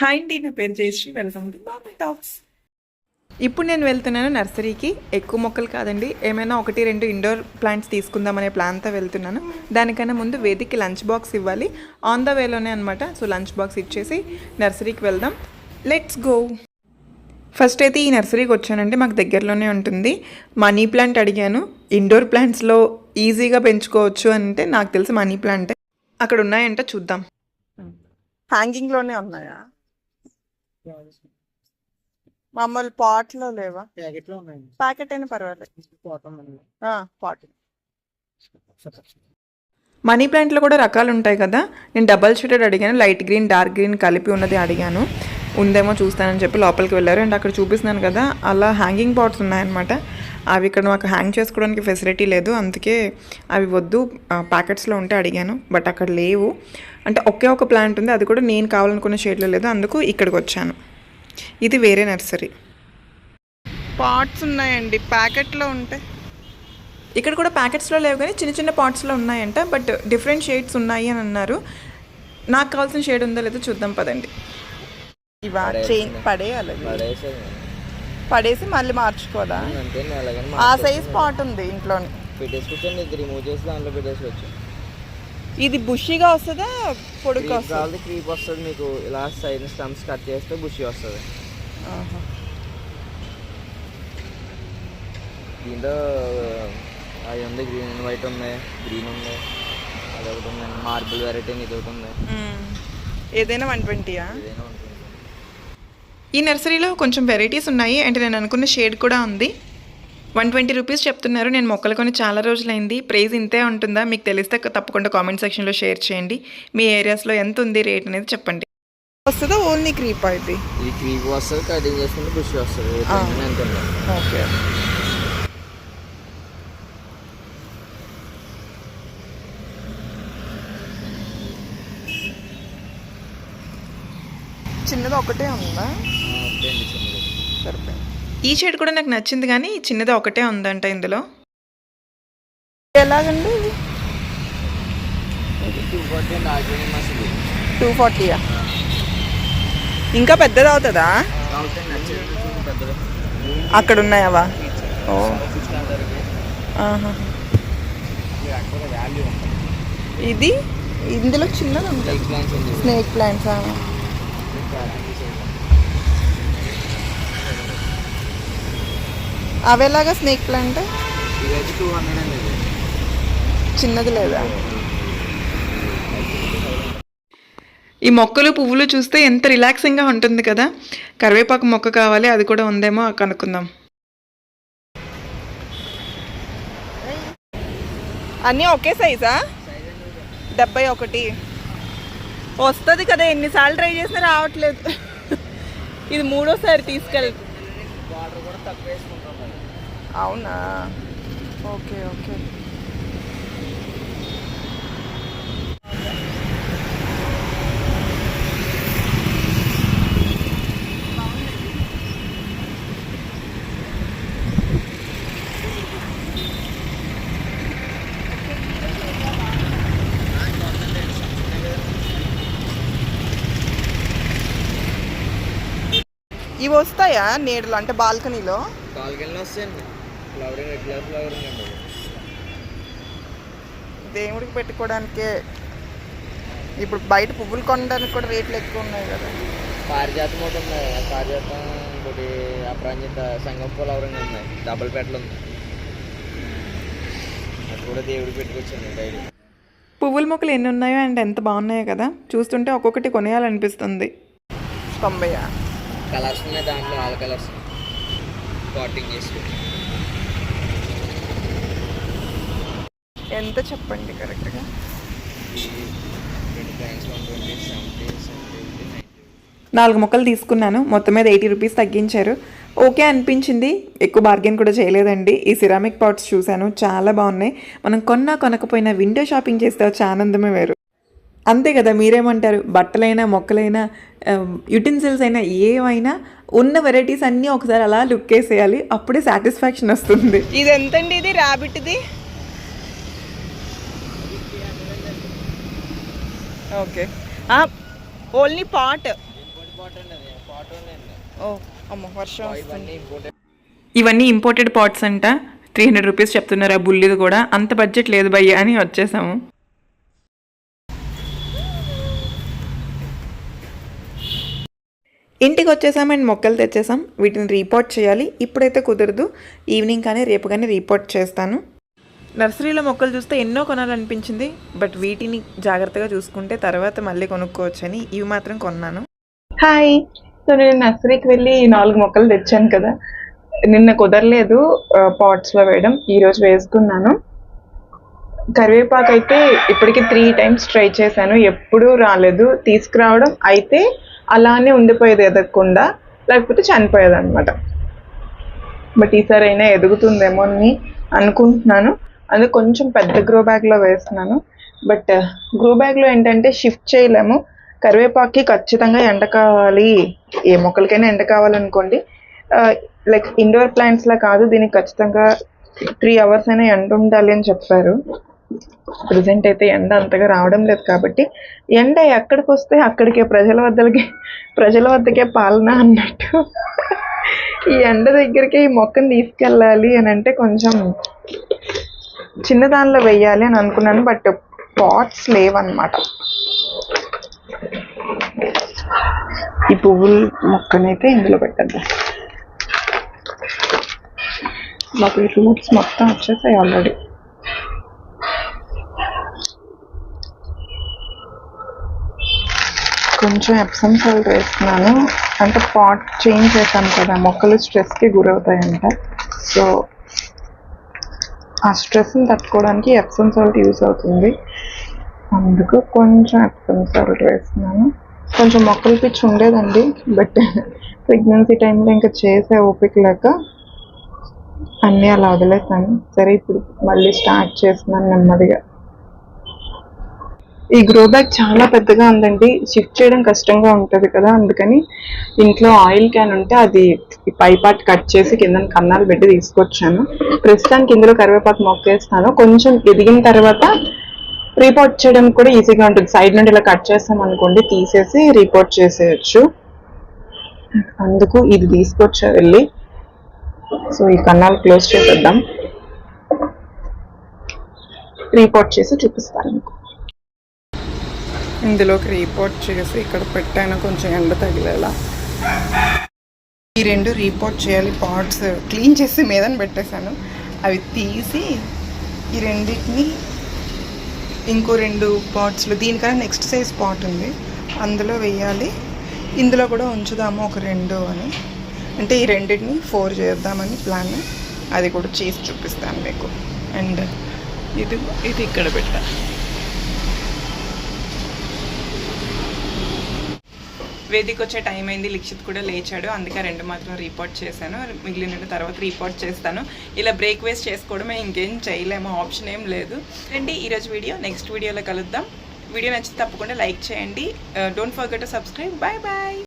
Hi అండి నా పేరు Jayashree welcome to Bobby talks ఇప్పుడు నేను వెళ్తున్నాను నర్సరీకి. ఎక్కువ మొక్కలు కాదండి. ఏమైనా ఒకటి రెండు ఇండోర్ ప్లాంట్స్ తీసుకుందామనే ప్లాన్తో వెళ్తున్నాను. దానికన్నా ముందు వేదికి లంచ్ బాక్స్ ఇవ్వాలి. ఆన్ ద వేలోనే అనమాట సో లంచ్ బాక్స్ ఇచ్చేసి నర్సరీకి వెళ్దాం. లెట్స్ గో ఫస్ట్ అయితే ఈ నర్సరీకి వచ్చానంటే మాకు దగ్గరలోనే ఉంటుంది. మనీ ప్లాంట్ అడిగాను. ఇండోర్ ప్లాంట్స్లో ఈజీగా పెంచుకోవచ్చు అంటే నాకు తెలిసి మనీ ప్లాంటే అక్కడ ఉన్నాయంటే చూద్దాం. హ్యాంగింగ్లోనే ఉన్నాయా? మామూలు పాట్లో లేవా? ప్యాకెట్లో ఉన్నాయి. ప్యాకెట్ అయినా పర్వాలేదు. పాట్. మనీ ప్లాంట్లో కూడా రకాలు ఉంటాయి కదా. నేను డబల్ షేడెడ్ అడిగాను లైట్ గ్రీన్ డార్క్ గ్రీన్ కలిపి ఉన్నది అడిగాను. ఉందేమో చూస్తానని చెప్పి లోపలికి వెళ్ళారు. అండ్ అక్కడ చూపిస్తున్నాను కదా అలా హ్యాంగింగ్ పాట్స్ ఉన్నాయన్నమాట. అవి ఇక్కడ మాకు హ్యాంగ్ చేసుకోవడానికి ఫెసిలిటీ లేదు. అందుకే అవి వద్దు ప్యాకెట్స్లో ఉంటే అడిగాను బట్ అక్కడ లేవు. అంటే ఒకే ఒక ప్లాంట్ ఉంది అది కూడా నేను కావాలనుకున్న షేడ్లో లేదు. అందుకు ఇక్కడికి వచ్చాను. ఇది వేరే నర్సరీ పాట్స్ ఉన్నాయండి. ప్యాకెట్లో ఉంటాయి ఇక్కడ కూడా ప్యాకెట్స్లో లేవు కానీ చిన్న చిన్న పాట్స్లో ఉన్నాయంట బట్ డిఫరెంట్ షేడ్స్ ఉన్నాయి అని అన్నారు. నాకు కావాల్సిన షేడ్ ఉందో లేదో చూద్దాం పదండి. ఇవా చేంజ్ పడేయాలి పడేసి మళ్ళీ మార్చుకోదా ఆ సైజ్ పాట్ ఉంది ఇంట్లోని. పెట్టేసుకొచ్చండి ఇది రిమూవ్ చేసి దాంట్లో పెట్టేసుకోవచ్చు. ఇది బుషిగా వస్తుందా క్రీప్ వస్తుందా? క్రీప్ వస్తుంది మీకు. ఇలా సైడ్ స్టంప్స్ కట్ చేస్తే బుషి వస్తుంది. దీంట్లో అవి ఉంది గ్రీన్ అండ్ వైట్ ఉంది గ్రీన్ ఉంది అదొకటి ఉంది మార్బుల్ వెరైటీ ఇది ఒకటి ఉంది. ఏదైనా వన్ ట్వంటీయా ఏదైనా ఈ నర్సరీలో కొంచెం వెరైటీస్ ఉన్నాయి. అంటే నేను అనుకున్న షేడ్ కూడా ఉంది. వన్ ట్వంటీ రూపీస్ చెప్తున్నారు. నేను మొక్కలు కొని చాలా రోజులైంది. ప్రైస్ ఇంతే ఉంటుందా? మీకు తెలిస్తే తప్పకుండా కామెంట్ సెక్షన్లో షేర్ చేయండి. మీ ఏరియాస్లో ఎంత ఉంది రేట్ అనేది చెప్పండి. వస్తుందా? ఓన్లీ క్రీప్ ఇది? ఇది క్రీప్ వస్తుంది కటింగ్ చేసుకుంటే బుషి వస్తుంది. ఓకే. చిన్నది ఒకటే ఉందా? సరిపోయింది. ఈ షేడ్ కూడా నాకు నచ్చింది కానీ చిన్నది ఒకటే ఉందంట ఇందులో. ఎలాగండి టూ ఫార్టీయా ఇంకా పెద్దది అవుతుందా? అక్కడ ఉన్నాయవా ఓ. ఇది? ఇందులో చిన్నది ఉంటుంది స్నేక్ ప్లాంట్స్? అవి ఎలాగా స్నేక్ ప్లాంట్ చిన్నది లేదా? ఈ మొక్కలు పువ్వులు చూస్తే ఎంత రిలాక్సింగ్గా ఉంటుంది కదా? కరివేపాకు మొక్క కావాలి అది కూడా ఉందేమో కనుక్కుందాం అన్నీ ఒకే సైజా డెబ్బై ఒకటి. వస్తుంది కదా ఎన్నిసార్లు ట్రై చేసినా రావట్లేదు. ఇది మూడోసారి తీసుకెళ్ వాటర్ కూడా తక్కువ వేసుకుంటాం అవునా? Okay okay. ఇవి వస్తాయా నీడలో? అంటే బాల్కనీలో? వస్తాయండి. ఫ్లవరింగ్ అండి. దేవుడికి పెట్టుకోవడానికే. ఇప్పుడు బయట పువ్వులు కొనడానికి కూడా రేట్లు ఎక్కువ ఉన్నాయి కదా. పారిజాతం ఒకటి ఉంది పారిజాతం ఇంకోటి అప్రాంజిత సంగం ఫ్లవరింగ్ ఉన్నాయి. డబుల్ పెట్టలు ఉంది అది కూడా దేవుడికి పెట్టుకొచ్చింది డైలీ. పువ్వుల మొక్కలు ఎన్ని ఉన్నాయో అండ్ ఎంత బాగున్నాయో కదా. చూస్తుంటే ఒక్కొక్కటి కొనేయాలనిపిస్తుంది. తొంభై కలర్స్ ఉన్నాయి దాంట్లో ఆల్ కలర్స్ పాటింగ్ చేసి. ఎంత చెప్పండి కరెక్ట్గా నాలుగు మొక్కలు తీసుకున్నాను మొత్తం మీద ఎయిటీ రూపీస్ తగ్గించారు. ఓకే అనిపించింది ఎక్కువ బార్గెన్ కూడా చేయలేదండి. ఈ సిరామిక్ పాట్స్ చూశాను చాలా బాగున్నాయి. మనం కొన్నా కొనకపోయినా విండో షాపింగ్ చేస్తే వచ్చే ఆనందమే వేరు. అంతే కదా మీరేమంటారు? బట్టలైనా మొక్కలైనా యుటెన్సిల్స్ అయినా ఏవైనా ఉన్న వెరైటీస్ అన్నీ ఒకసారి అలా లుక్ వేసేయాలి అప్పుడే సాటిస్ఫాక్షన్ వస్తుంది. ఇది ఎంతండి ఇది? ర్యాబిట్ది ఓకే. Only pot. ఓ అమ్మ వర్షం ఇవన్నీ ఇంపోర్టెడ్ పాట్స్ అంట. త్రీ హండ్రెడ్ రూపీస్ చెప్తున్నారు ఆ బుల్లిది కూడా. అంత బడ్జెట్ లేదు భయ్య అని వచ్చేసాము. ఇంటికి వచ్చేసాం అండ్ మొక్కలు తెచ్చేసాం. వీటిని రీపోర్ట్ చేయాలి. ఇప్పుడైతే కుదరదు. ఈవినింగ్ కానీ రేపు కానీ రీపోర్ట్ చేస్తాను. నర్సరీలో మొక్కలు చూస్తే ఎన్నో కొనాలనిపించింది. బట్ వీటిని జాగ్రత్తగా చూసుకుంటే తర్వాత మళ్ళీ కొనుక్కోవచ్చని ఇవి మాత్రం కొన్నాను. హాయ్. సో నేను నర్సరీకి వెళ్ళి నాలుగు మొక్కలు తెచ్చాను కదా. నిన్న కుదరలేదు పాట్స్లో వేయడం. ఈరోజు వేసుకున్నాను. కరివేపాకు అయితే ఇప్పటికి త్రీ టైమ్స్ ట్రై చేశాను. ఎప్పుడూ రాలేదు. తీసుకురావడం అయితే అలానే ఉండిపోయేది ఎదగకుండా లేకపోతే చనిపోయేది అనమాట బట్ ఈసారి అయినా ఎదుగుతుందేమో అని అనుకుంటున్నాను. అందుకు కొంచెం పెద్ద గ్రో బ్యాగ్లో వేస్తున్నాను. బట్ గ్రో బ్యాగ్లో ఏంటంటే షిఫ్ట్ చేయలేము. కరివేపాకుకి ఖచ్చితంగా ఎండ కావాలి. ఏ మొక్కలకైనా ఎండ కావాలనుకోండి. లైక్ ఇండోర్ ప్లాంట్స్లా కాదు దీనికి ఖచ్చితంగా త్రీ అవర్స్ అయినా ఎండ ఉండాలి అని చెప్పారు. ప్రజెంట్ అయితే ఎండ అంతగా రావడం లేదు కాబట్టి ఎండ ఎక్కడికి వస్తే అక్కడికే ప్రజల వద్దలకి ప్రజల వద్దకే పాలన అన్నట్టు. ఈ ఎండ దగ్గరికి ఈ మొక్కను తీసుకెళ్ళాలి అని అంటే కొంచెం చిన్న దానిలో వెయ్యాలి అని అనుకున్నాను బట్ పాట్స్ లేవన్నమాట. ఈ పువ్వుల మొక్కనైతే ఇందులో పెట్టద్దాం. మాకు ఈ రూట్స్ మొత్తం వచ్చేసాయి ఆల్రెడీ కొంచెం ఎప్సమ్ సాల్ట్ వేస్తున్నాను. అంటే పాట్ చేంజ్ చేశాను కదా మొక్కలు స్ట్రెస్కి గురవుతాయంట. సో ఆ స్ట్రెస్ని తట్టుకోవడానికి ఎప్సమ్ సాల్ట్ యూస్ అవుతుంది. అందుకు కొంచెం ఎప్సమ్ సాల్ట్ వేస్తున్నాను. కొంచెం మొక్కల పిచ్చి ఉండేదండి బట్ ప్రెగ్నెన్సీ టైంలో ఇంకా చేసే ఓపిక లేక అన్నీ అలా వదిలేసాను. సరే ఇప్పుడు మళ్ళీ స్టార్ట్ చేస్తున్నాను నెమ్మదిగా. ఈ గ్రో బ్యాగ్ చాలా పెద్దగా ఉందండి. షిఫ్ట్ చేయడం కష్టంగా ఉంటుంది కదా అందుకని ఇంట్లో ఆయిల్ క్యాన్ ఉంటే అది పైపాట్ పై పార్ట్ కట్ చేసి కింద కన్నాలు పెట్టి తీసుకొచ్చాను. ప్రస్తుతానికి ఇందులో కరివేపాకు మొక్కేస్తాను. కొంచెం ఎదిగిన తర్వాత రిపోర్ట్ చేయడం కూడా ఈజీగా ఉంటుంది. సైడ్ నుండి ఇలా కట్ చేస్తాం అనుకోండి తీసేసి రిపోర్ట్ చేసేయచ్చు. అందుకు ఇది తీసుకొచ్చా వెళ్ళి. సో ఈ కన్నాలు క్లోజ్ చేసేద్దాం. రిపోర్ట్ చేసి చూపిస్తాను మీకు. ఇందులోకి రీపోర్ట్ చేసి ఇక్కడ పెట్టాను కొంచెం ఎండ తగిలేలా. ఈ రెండు రీపోర్ట్ చేయాలి పాట్స్ క్లీన్ చేసి మీదని పెట్టేశాను. అవి తీసి ఈ రెండింటిని ఇంకో రెండు పాట్స్లో దీనికన్నా నెక్స్ట్ సైజ్ పాట్ ఉంది. అందులో వేయాలి. ఇందులో కూడా ఉంచుదాము ఒక రెండు అని. అంటే ఈ రెండింటిని ఫోర్ చేద్దామని ప్లాన్ అది కూడా చేసి చూపిస్తాను మీకు. అండ్ ఇది ఇది ఇక్కడ పెట్టాను వేదిక వచ్చే టైం అయింది లిక్షిత్ కూడా లేచాడు. అందుకే రెండు మాత్రం రిపోర్ట్ చేశాను. మిగిలిన తర్వాత రిపోర్ట్ చేస్తాను. ఇలా బ్రేక్ వేస్ట్ చేసుకోవడమే ఇంకేం చేయలేము. ఆప్షన్ ఏం లేదు. రండి ఈరోజు వీడియో నెక్స్ట్ వీడియోలో కలుద్దాం. వీడియో నచ్చితే తప్పకుండా లైక్ చేయండి. Don't forget to subscribe bye bye